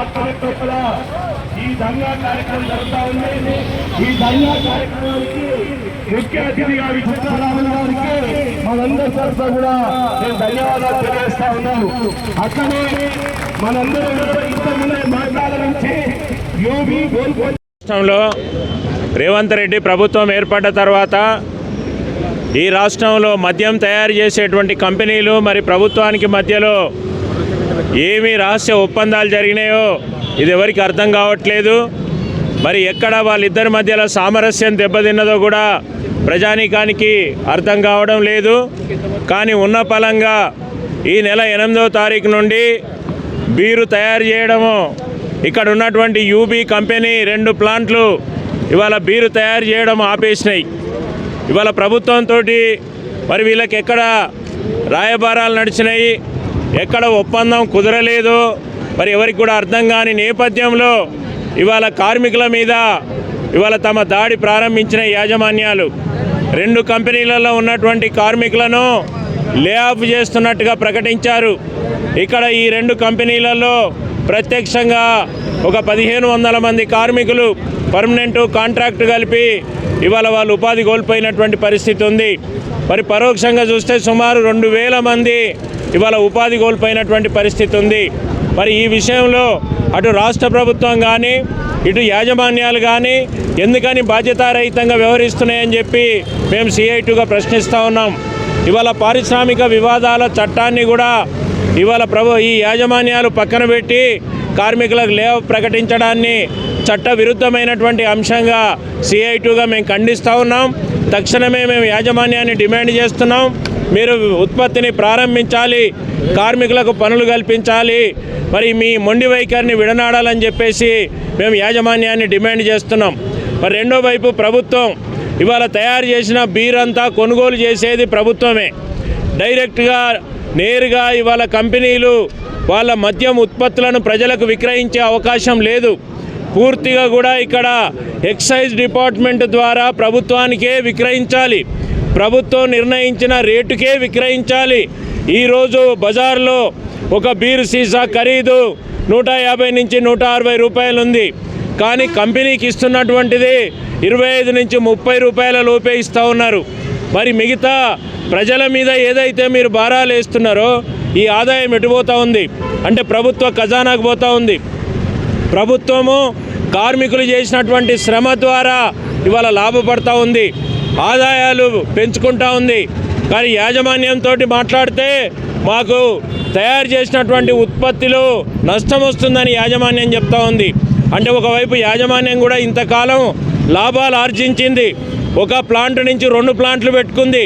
ఆత్మహత్యల ఈ దంగా కార్యక్రమం జరుగుతా ఉంది. ఈ దంగా కార్యక్రమానికి ముఖ్య అతిథిగా విచ్చేసిన వారికి మనందరి తరఫున కూడా నేను ధన్యవాదాలు తెలియజేస్తా ఉన్నాను. అక్కడే మనందరూ కూడా ఇంతకుముందే మాట్లాడాలని యోగి రాష్ట్రంలో రేవంత్ రెడ్డి ప్రభుత్వం ఏర్పడ్డ తర్వాత ఈ రాష్ట్రంలో మద్యం తయారు చేసేటువంటి కంపెనీలు మరి ప్రభుత్వానికి మధ్యలో ఏమి రహస్య ఒప్పందాలు జరిగినాయో ఇది ఎవరికి అర్థం కావట్లేదు. మరి ఎక్కడ వాళ్ళిద్దరి మధ్యలో సామరస్యం దెబ్బతిన్నదో కూడా ప్రజానీకానికి అర్థం కావడం లేదు. కానీ ఉన్న పలంగా ఈ నెల ఎనిమిదవ తారీఖు నుండి బీరు తయారు చేయడము ఇక్కడ ఉన్నటువంటి యూబీ కంపెనీ రెండు ప్లాంట్లు ఇవాళ బీరు తయారు చేయడం ఆపేసినాయి. ఇవాళ ప్రభుత్వంతో మరి వీళ్ళకి ఎక్కడ రాయబారాలు నడిచినాయి ఎక్కడ ఒప్పందం కుదరలేదు. మరి ఎవరికి కూడా అర్థం కాని నేపథ్యంలో ఇవాళ కార్మికుల మీద ఇవాళ తమ దాడి ప్రారంభించిన యాజమాన్యాలు రెండు కంపెనీలలో ఉన్నటువంటి కార్మికులను లే ఆఫ్ చేస్తున్నట్టుగా ప్రకటించారు. ఇక్కడ ఈ రెండు కంపెనీలలో ప్రత్యక్షంగా ఒక పదిహేను వందల మంది కార్మికులు పర్మనెంట్ కాంట్రాక్ట్ కలిపి ఇవాళ వాళ్ళు ఉపాధి కోల్పోయినటువంటి పరిస్థితి ఉంది. మరి పరోక్షంగా చూస్తే సుమారు రెండు వేల మంది ఇవాళ ఉపాధి కోల్పోయినటువంటి పరిస్థితి ఉంది. మరి ఈ విషయంలో అటు రాష్ట్ర ప్రభుత్వం కానీ ఇటు యాజమాన్యాలు కానీ ఎందుకని బాధ్యతారహితంగా వ్యవహరిస్తున్నాయని చెప్పి మేము సిఐటుగా ప్రశ్నిస్తూ ఉన్నాం. ఇవాళ పారిశ్రామిక వివాదాల చట్టాన్ని కూడా ఇవాళ ప్రభు ఈ యాజమాన్యాలు పక్కన పెట్టి కార్మికులకు లేవ్ ప్రకటించడాన్ని చట్ట విరుద్ధమైనటువంటి అంశంగా సిఐటుగా మేము ఖండిస్తూ ఉన్నాం. తక్షణమే మేము యాజమాన్యాన్ని డిమాండ్ చేస్తున్నాం. మీరు ఉత్పత్తిని ప్రారంభించాలి. కార్మికులకు పనులు కల్పించాలి. మరి మీ మొండి వైఖరిని విడనాడాలని చెప్పేసి మేము యాజమాన్యాన్ని డిమాండ్ చేస్తున్నాం. మరి రెండో వైపు ప్రభుత్వం ఇవాళ తయారు చేసిన బీరంతా కొనుగోలు చేసేది ప్రభుత్వమే. డైరెక్ట్గా నేరుగా ఇవాళ కంపెనీలు వాళ్ళ మద్యం ఉత్పత్తులను ప్రజలకు విక్రయించే అవకాశం లేదు. పూర్తిగా కూడా ఇక్కడ ఎక్సైజ్ డిపార్ట్మెంట్ ద్వారా ప్రభుత్వానికే విక్రయించాలి. ప్రభుత్వం నిర్ణయించిన రేటుకే విక్రయించాలి. ఈరోజు బజార్లో ఒక బీరు సీసా ఖరీదు నూట యాభై నుంచి నూట అరవై రూపాయలు ఉంది. కానీ కంపెనీకి ఇస్తున్నటువంటిది ఇరవై ఐదు నుంచి ముప్పై రూపాయల లోపే ఇస్తూ ఉన్నారు. మరి మిగతా ప్రజల మీద ఏదైతే మీరు భారాలు వేస్తున్నారో ఈ ఆదాయం ఎటుపోతూ ఉంది? అంటే ప్రభుత్వ ఖజానాకు పోతూ ఉంది. ప్రభుత్వము కార్మికులు చేసినటువంటి శ్రమ ద్వారా ఇవాళ లాభపడతా ఉంది. ఆదాయాలు పెంచుకుంటా ఉంది. కానీ యాజమాన్యంతో మాట్లాడితే మాకు తయారు చేసినటువంటి ఉత్పత్తిలో నష్టం వస్తుందని యాజమాన్యం చెప్తా ఉంది. అంటే ఒకవైపు యాజమాన్యం కూడా ఇంతకాలం లాభాలు ఆర్జించింది. ఒక ప్లాంట్ నుంచి రెండు ప్లాంట్లు పెట్టుకుంది.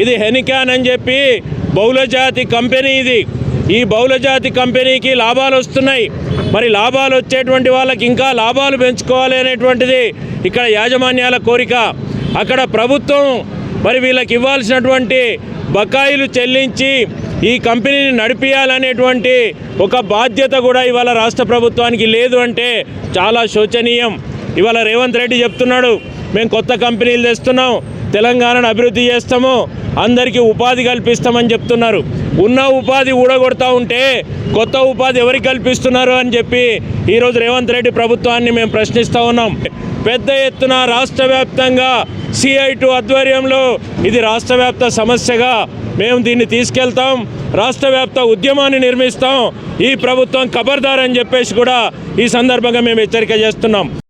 ఇది హెనికాన్ అని చెప్పి బహుళజాతి కంపెనీ ఇది. ఈ బహుళజాతి కంపెనీకి లాభాలు వస్తున్నాయి. మరి లాభాలు వచ్చేటువంటి వాళ్ళకి ఇంకా లాభాలు పెంచుకోవాలి అనేటువంటిది ఇక్కడ యాజమాన్యాల కోరిక. అక్కడ ప్రభుత్వం మరి వీళ్ళకి ఇవ్వాల్సినటువంటి బకాయిలు చెల్లించి ఈ కంపెనీని నడిపించాలనేటువంటి ఒక బాధ్యత కూడా ఇవాళ రాష్ట్ర ప్రభుత్వానికి లేదు అంటే చాలా శోచనీయం. ఇవాళ రేవంత్ రెడ్డి చెప్తున్నాడు మేము కొత్త కంపెనీలు తెస్తున్నాం తెలంగాణను అభివృద్ధి చేస్తాము అందరికీ ఉపాధి కల్పిస్తామని చెప్తున్నారు. ఉన్న ఉపాధి ఊడగొడతా ఉంటే కొత్త ఉపాధి ఎవరికి కల్పిస్తున్నారు అని చెప్పి ఈరోజు రేవంత్ రెడ్డి ప్రభుత్వాన్ని మేము ప్రశ్నిస్తూ ఉన్నాం. పెద్ద ఎత్తున రాష్ట్ర వ్యాప్తంగా సిఐ టూ ఆధ్వర్యంలో ఇది రాష్ట్ర వ్యాప్త సమస్యగా మేము దీన్ని తీసుకెళ్తాం. రాష్ట్ర వ్యాప్త ఉద్యమాన్ని నిర్మిస్తాం. ఈ ప్రభుత్వం కబర్దార్ అని చెప్పేసి కూడా ఈ సందర్భంగా మేము హెచ్చరిక చేస్తున్నాం.